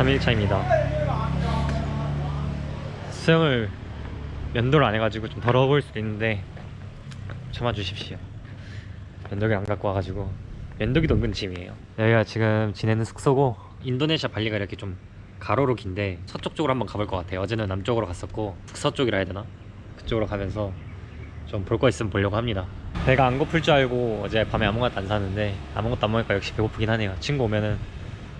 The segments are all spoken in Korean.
3일차입니다. 수영을 면도를 안 해가지고 좀 더러워 보일 수도 있는데 참아주십시오. 면도기를 안 갖고 와가지고 면도기도 은근 짐이에요. 여기가 지금 지내는 숙소고 인도네시아 발리가 이렇게 좀 가로로 긴데 서쪽 쪽으로 한번 가볼 것 같아요. 어제는 남쪽으로 갔었고 북서쪽이라 해야 되나? 그쪽으로 가면서 좀 볼 거 있으면 보려고 합니다. 배가 안 고플 줄 알고 어제 밤에 아무것도 안 샀는데 아무것도 안 먹으니까 역시 배고프긴 하네요. 친구 오면은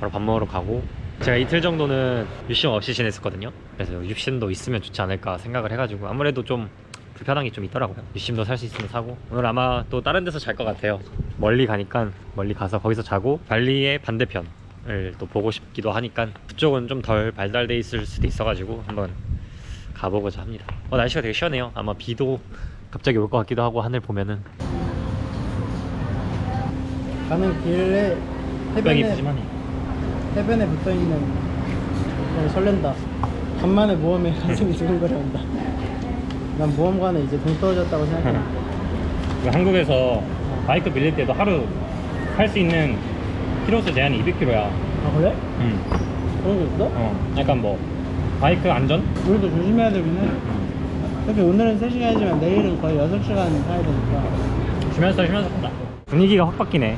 바로 밥 먹으러 가고 제가 이틀 정도는 유심 없이 지냈었거든요. 그래서 유심도 있으면 좋지 않을까 생각을 해가지고 아무래도 좀 불편한 게 좀 있더라고요. 유심도 살 수 있으면 사고 오늘 아마 또 다른 데서 잘 것 같아요. 멀리 가니까 멀리 가서 거기서 자고 발리의 반대편을 또 보고 싶기도 하니까 그쪽은 좀 덜 발달돼 있을 수도 있어가지고 한번 가보고자 합니다. 어, 날씨가 되게 시원해요. 아마 비도 갑자기 올 것 같기도 하고 하늘 보면은 가는 길에 해변에. 해변에 붙어 있는 어, 설렌다. 간만에 모험에 가슴이 두근거려온다. 난 모험과는 이제 동 떨어졌다고 생각해. 그 한국에서 바이크 빌릴 때도 하루 할 수 있는 키로수 제한이 200km야. 아 그래? 응. 그런 거 있어? 어. 약간 뭐 바이크 안전? 우리도 조심해야 되긴 해. 특히 오늘은 3시간이지만 내일은 거의 6시간 타야 되니까. 쉬면서 쉬면서 간다. 분위기가 확 바뀌네.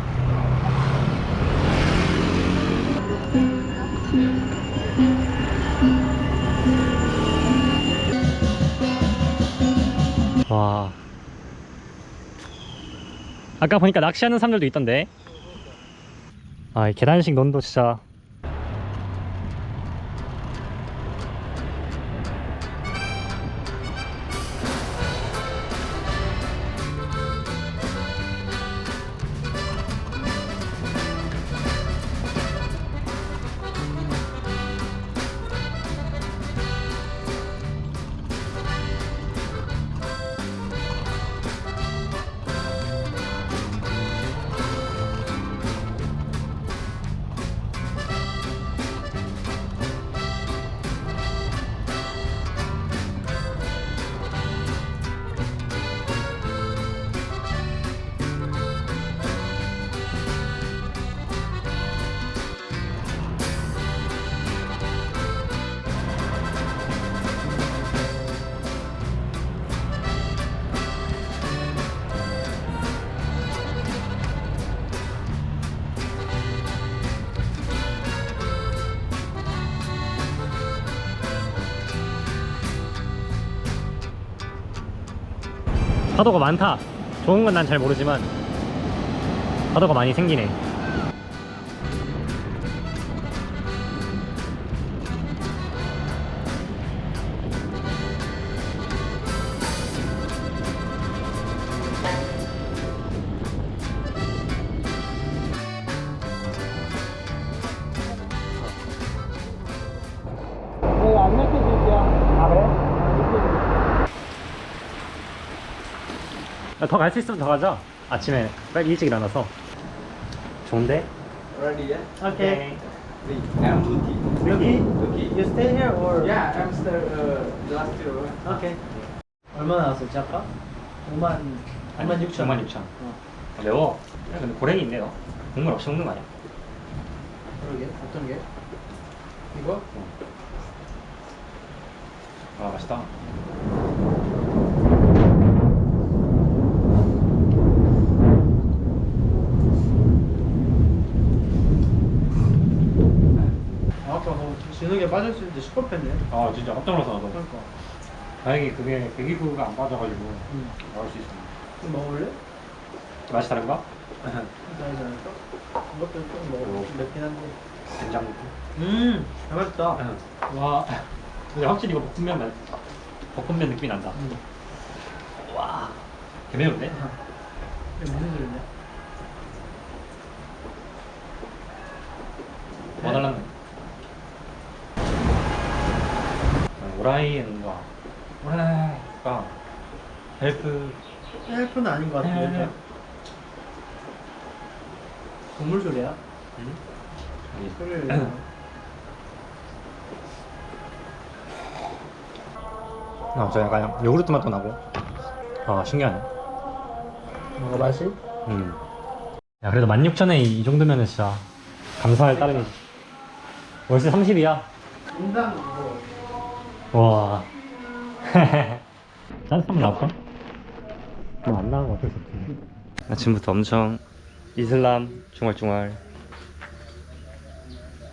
와. 아까 보니까 낚시하는 사람들도 있던데. 아, 이 계단식 논도 진짜. 파도가 많다. 좋은 건 난 잘 모르지만 파도가 많이 생기네. 내가 안 약해질게요. 아 그래? 더 갈 수 있으면 더 가자. 아침에 빨리 일찍 일어나서. 좋은데? Ready, yeah? Okay. Wait, I'm Luki. 여기? Luki. You stay here or? Yeah, I'm still uh, the last year. Okay. 얼마나 나왔었지 아까? 5만 5만 6천. 5만 6천. 어. 매워. 야, 근데 고랭이 있네, 너. 국물 없이 먹는 거 아니야? 그러게 어떤 게? 이거? 아, 맛있다. 진흙에 빠졌을 때 시커했네. 아, 진짜 깜짝 놀라서 나도. 그러니까. 다행히 그게 배기구가 안 빠져가지고 음. 나올 수 있어. 좀 먹을래? 맛이 다른가? 괜찮지 않을까? 이것도 좀 먹어. 맵긴 한데. 된장. 음, 잘 맛있다. 와. 근데 확실히 이거 볶음면 맛, 볶음면 느낌이 난다. 음. 와. 개매운데? 이게 무슨 소리냐? 뭐 달랐네. 뭔가 오라이가 헬프 헬프는 아닌 것 같은데. 동물 소리야? 응? 아니, 소리를. 아, 저 약간 요구르트 맛도 나고. 아, 신기하네. 뭔가 맛이? 음. 야, 그래도 16,000에 이 정도면은 진짜 감사할 따름이지. 월세 30이야? 인당 뭐 와. 짠스 한번 나올까? 뭐안 어쩔 수 없지. 아침부터 엄청 이슬람 중얼중얼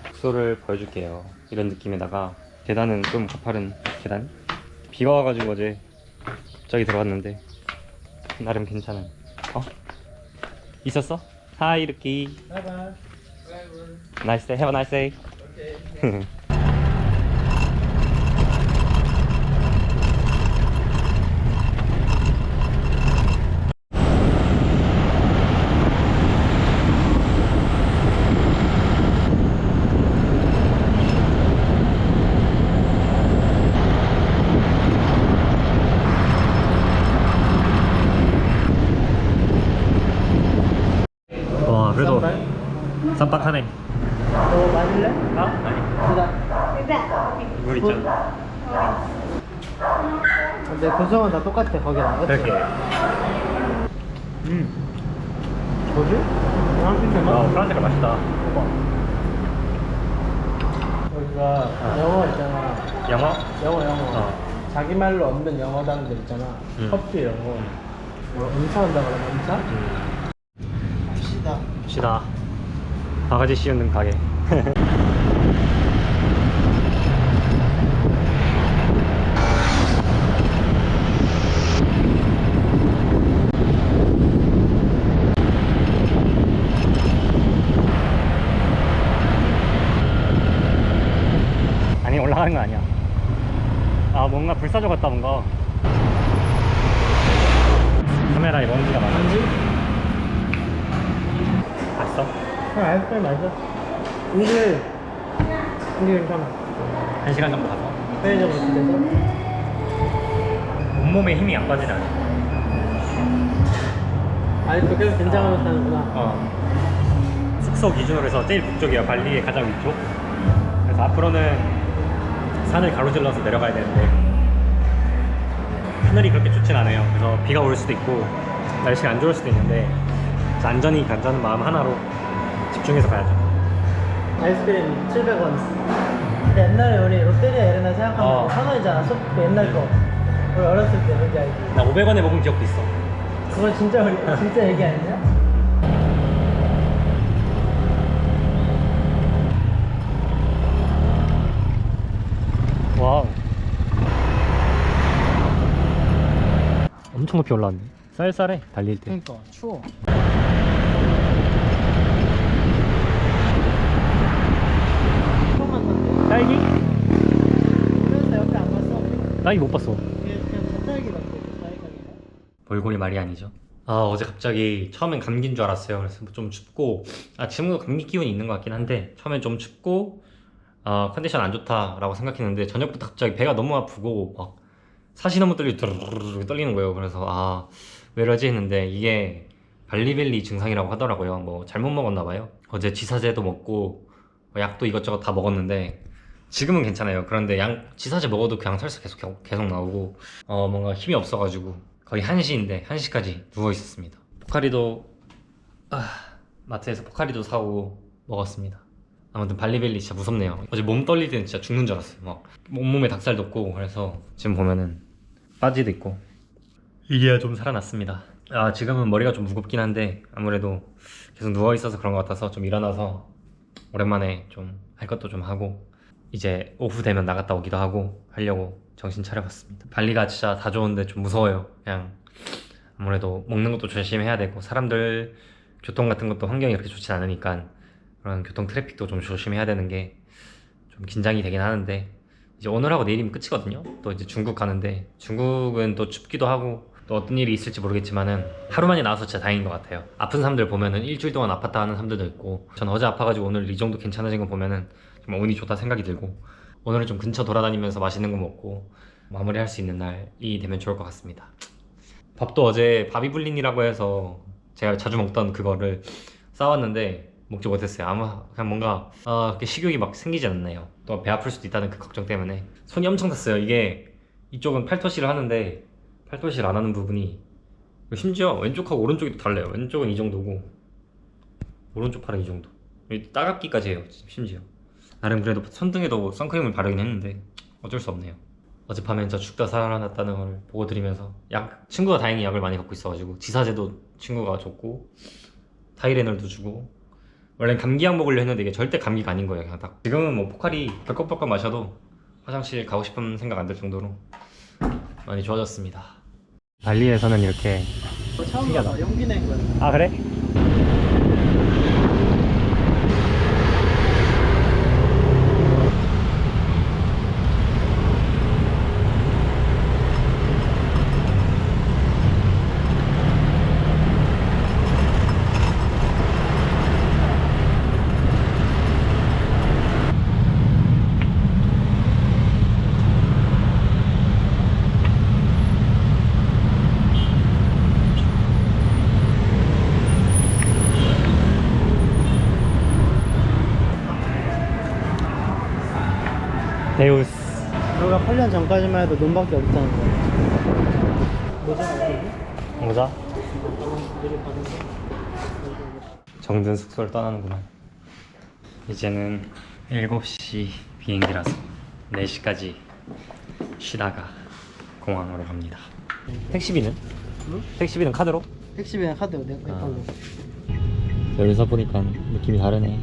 숙소를 보여줄게요. 이런 느낌에다가 계단은 좀 가파른 계단. 비가 와가지고 어제 갑자기 들어갔는데 나름 괜찮은. 어? 있었어? 하이 day. Have a nice day. 와 쌈박하네. 너 마실래? 아? 아니. 보자 물 있잖아. 근데 구성은 다 똑같아 거기랑 그치? 그렇게. 음. 뭐지? 프랑스 와, 맛? 프란스가 맛있다. 여기가 영어 있잖아 영어? 영어 영어 어. 자기 말로 없는 영어 단어들 있잖아 음. 커피 이런 거 뭐, 음차한다 그러나 음차? 음. 시다 시다. 바가지 씌우는 가게. 아니 올라가는 거 아니야. 아 뭔가 불사조 같다 뭔가. 카메라에 먼지가 많아. 뭔지? 봤어? 형 아이스크림 맛있어? 이게 이게 괜찮아 한 시간 정도 가서. 편의점으로 집에서 온몸에 힘이 안 빠지네 아직. 아직도 계속 긴장하면서 하는구나 어. 숙소 기준으로 해서 제일 북쪽이야 발리의 가장 위쪽. 그래서 앞으로는 산을 가로질러서 내려가야 되는데 하늘이 그렇게 좋진 않아요. 그래서 비가 올 수도 있고 날씨가 안 좋을 수도 있는데 안전이 간다는 마음 하나로 집중해서 가야죠. 아이스크림 700원 근데 옛날에 우리 롯데리아 에레나 생각하면 어. 천 원이잖아 소- 그 옛날 거 우리 어렸을 때 뭔지 알지? 나 500원에 먹은 기억도 있어. 그건 진짜 우리 진짜 얘기 아니냐? 와우. 엄청 높이 올라왔네. 쌀쌀해 달릴 때. 그러니까 추워 조금만 딸기? 더 그래서 옆에 안 갔어 딸기 못 봤어. 그냥 같아 겉살기가 볼골이 말이 아니죠. 아 어제 갑자기 처음엔 감기인 줄 알았어요. 그래서 좀 춥고 아 지금도 감기 기운이 있는 것 같긴 한데 처음엔 좀 춥고 아 컨디션 안 좋다라고 생각했는데 저녁부터 갑자기 배가 너무 아프고 막 사시 너무 떨리 드르르르 떨리는 거예요. 그래서 아 왜 이러지 했는데 이게 발리벨리 증상이라고 하더라고요. 뭐 잘못 먹었나 봐요. 어제 지사제도 먹고 뭐 약도 이것저것 다 먹었는데 지금은 괜찮아요. 그런데 양 지사제 먹어도 그냥 설사 계속 계속 나오고 어 뭔가 힘이 없어가지고 거의 1시인데 1시까지 누워 있었습니다. 포카리도 아, 마트에서 포카리도 사고 먹었습니다. 아무튼 발리벨리 진짜 무섭네요. 어제 몸 떨릴 때는 진짜 죽는 줄 알았어요. 막 온몸에 닭살 돋고 그래서 지금 보면은 바지도 있고 이제야 좀 살아났습니다. 아 지금은 머리가 좀 무겁긴 한데 아무래도 계속 누워 있어서 그런 것 같아서 좀 일어나서 오랜만에 좀 할 것도 좀 하고 이제 오후 되면 나갔다 오기도 하고 하려고 정신 차려봤습니다. 발리가 진짜 다 좋은데 좀 무서워요. 그냥 아무래도 먹는 것도 조심해야 되고 사람들 교통 같은 것도 환경이 그렇게 좋지 않으니까 그런 교통 트래픽도 좀 조심해야 되는 게 좀 긴장이 되긴 하는데 이제 오늘하고 내일이면 끝이거든요. 또 이제 중국 가는데 중국은 또 춥기도 하고 또 어떤 일이 있을지 모르겠지만은 하루만에 나와서 진짜 다행인 것 같아요. 아픈 사람들 보면은 일주일 동안 아팠다 하는 사람들도 있고 전 어제 아파가지고 오늘 이 정도 괜찮아진 거 보면은 정말 운이 좋다 생각이 들고 오늘은 좀 근처 돌아다니면서 맛있는 거 먹고 마무리할 수 있는 날이 되면 좋을 것 같습니다. 밥도 어제 바비블린이라고 해서 제가 자주 먹던 그거를 싸왔는데 먹지 못했어요. 아마 그냥 뭔가 아, 식욕이 막 생기지 않네요. 또 배 아플 수도 있다는 그 걱정 때문에 손이 엄청 탔어요. 이게 이쪽은 팔토시를 하는데 팔토시를 안 하는 부분이 심지어 왼쪽하고 오른쪽이 또 달라요. 왼쪽은 이 정도고 오른쪽 팔은 이 정도. 따갑기까지 해요. 심지어 나름 그래도 손등에도 선크림을 바르긴 했는데 어쩔 수 없네요. 어젯밤에 진짜 죽다 살아났다는 걸 보고 드리면서 약 친구가 다행히 약을 많이 갖고 있어가지고 지사제도 친구가 줬고 타이레놀도 주고 원래 감기약 먹으려 했는데 이게 절대 감기가 아닌 거예요 그냥 딱 지금은 뭐 포카리 벌컥벌컥 마셔도 화장실 가고 싶은 생각 안 들 정도로 많이 좋아졌습니다 발리에서는 이렇게 처음 신기하다. 용기 낸 거야. 아 그래? 데우스 우리가 8년 전까지만 해도 눈밖에 없다는 거야. 모자? 모자. 정든 숙소를 떠나는구만 이제는 7시 비행기라서 4시까지 쉬다가 공항으로 갑니다 택시비는? 응? 택시비는 카드로? 택시비랑 카드 내 아. 걸로. 여기서 보니까 느낌이 다르네